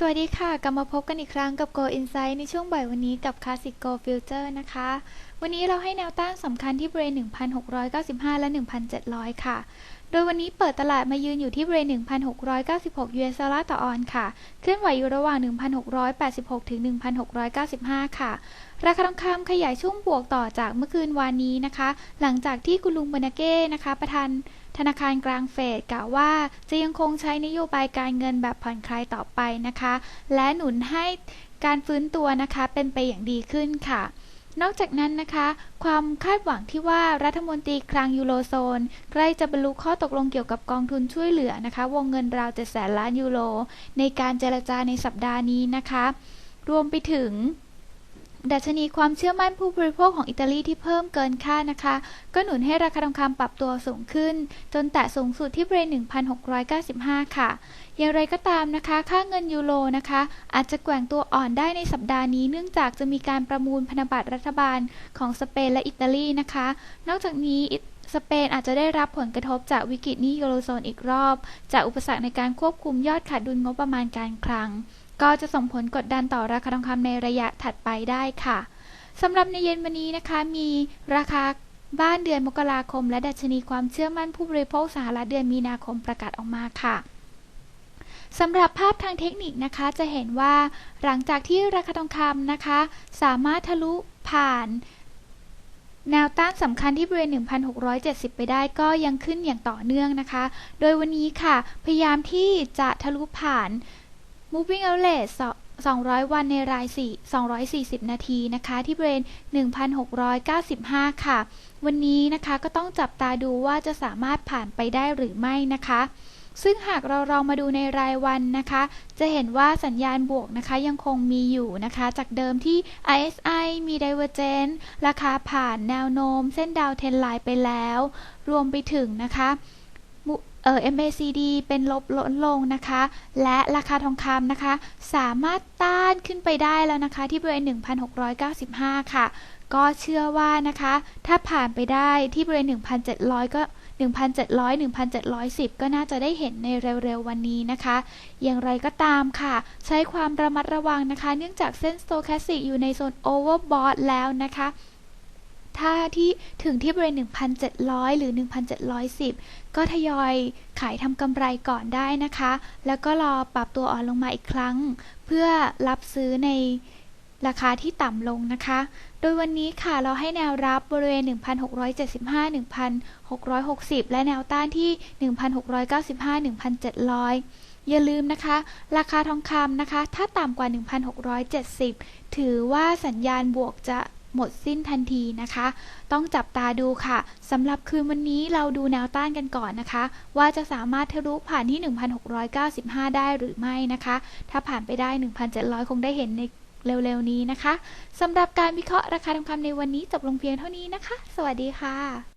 สวัสดีค่ะ กลับมาพบกันอีกครั้งกับ Go Insight ในช่วงบ่ายวันนี้กับ Classic Go Future นะคะ วันนี้เราให้แนวต้านสำคัญที่บริเวณ 1,695 และ 1,700 ค่ะ โดยวันนี้เปิดตลาดมายืนอยู่ที่บริเวณ 1,696 US ดอลลาร์ต่อออนค่ะ เคลื่อนไหวอยู่ระหว่าง 1,686 ถึง 1,695 ค่ะ ราคาทองคำขยายช่วงบวกต่อจากเมื่อคืนวานนี้นะคะ หลังจากที่คุณลุงบานาเก้นะคะ ประธาน ธนาคารกลางเฟดกล่าวว่าจะยังคงใช้นโยบายการเงินแบบผ่อนคลายต่อไปนะคะ และหนุนให้การฟื้นตัวนะคะเป็นไปอย่างดีขึ้นค่ะนอกจากนั้นนะคะ ความคาดหวังที่ว่ารัฐมนตรีคลังยูโรโซน ใกล้จะบรรลุข้อตกลงเกี่ยวกับกองทุนช่วยเหลือนะคะ วงเงินราว7แสนล้านยูโร ในการเจรจาในสัปดาห์นี้นะคะ รวมไปถึง ดัชนีความเชื่อมั่นผู้บริโภคของอิตาลีที่เพิ่มเกินคาดนะคะ ก็หนุนให้ราคาทองคำปรับตัวสูงขึ้น จนแตะสูงสุดที่บริเวณ1,695 ค่ะ อย่างไรก็ตามนะคะ ค่าเงินยูโรนะคะ อาจจะแกว่งตัวอ่อนได้ในสัปดาห์นี้ เนื่องจากจะมีการประมูลพันธบัตรรัฐบาลของสเปนและอิตาลีนะคะ นอกจากนี้สเปนอาจจะได้รับผลกระทบจากวิกฤตนี้ยูโรโซนอีกรอบ จากอุปสรรคในการควบคุมยอดขาดดุลงบประมาณการคลัง ก็จะส่งผลกดดันต่อราคาทองคำในระยะถัดไปได้ค่ะสำหรับในเย็นวันนี้นะคะ มีราคาบ้านเดือนมกราคม และดัชนีความเชื่อมั่นผู้บริโภคสหรัฐเดือนมีนาคมประกาศออกมาค่ะสำหรับภาพทางเทคนิคนะคะจะเห็นว่าหลังจากที่ราคาทองคำนะคะ สามารถทะลุผ่าน แนวต้านสำคัญที่บริเวณ 1,670 ไปได้ก็ยังขึ้นอย่างต่อเนื่องนะคะ โดยวันนี้ค่ะ พยายามที่จะทะลุผ่าน moving average 200 วันในราย 4 240 นาทีนะคะ ที่บริเวณ 1,695 ค่ะ วันนี้นะคะก็ต้องจับตาดูว่าจะสามารถผ่านไปได้หรือไม่นะคะ ซึ่งหากเราลองมาดูในรายวันนะคะ จะเห็นว่าสัญญาณบวกนะคะยังคงมีอยู่นะคะ จากเดิมที่ RSI มี Divergence ราคาผ่านแนวโน้ม เส้นดาวเทนไลน์ไปแล้ว รวมไปถึงนะคะ เอ่อ MACD เป็นลบลดลงนะคะ และราคาทองคำนะคะ สามารถต้านขึ้นไปได้แล้วนะคะ ที่บริเวณ 1,695 ค่ะ ก็เชื่อว่านะคะ ถ้าผ่านไปได้ที่บริเวณ 1,700 ก็ 1,700 1,710 ก็น่าจะได้เห็นในเร็วๆ วันนี้นะคะ อย่างไรก็ตามค่ะ ใช้ความระมัดระวังนะคะ เนื่องจากเส้น Stochastic อยู่ในโซน Overbought แล้วนะคะ ถ้าที่ถึงที่บริเวณ 1,700 หรือ 1,710 ก็ทยอยขายทำกำไรก่อนได้นะคะ แล้วก็รอปรับตัวอ่อนลงมาอีกครั้ง เพื่อรับซื้อในราคาที่ต่ำลงนะคะ โดยวันนี้ค่ะเราให้แนวรับบริเวณ 1,675 1,660 และแนวต้านที่ 1,695 1,700 อย่าลืมนะคะ ราคาทองคำนะคะ ถ้าต่ำกว่า 1,670 ถือว่าสัญญาณบวกจะ หมดสิ้นทันทีนะคะ ต้องจับตาดูค่ะสำหรับคืนวันนี้เราดูแนวต้านกันก่อนนะคะ ว่าจะสามารถทะลุผ่านที่ 1,695 ได้หรือไม่นะคะ ถ้าผ่านไปได้ 1,700 คงได้เห็นในเร็วๆนี้นะคะสำหรับการวิเคราะห์ราคาทองคำในวันนี้จบลงเพียงเท่านี้นะคะ สวัสดีค่ะ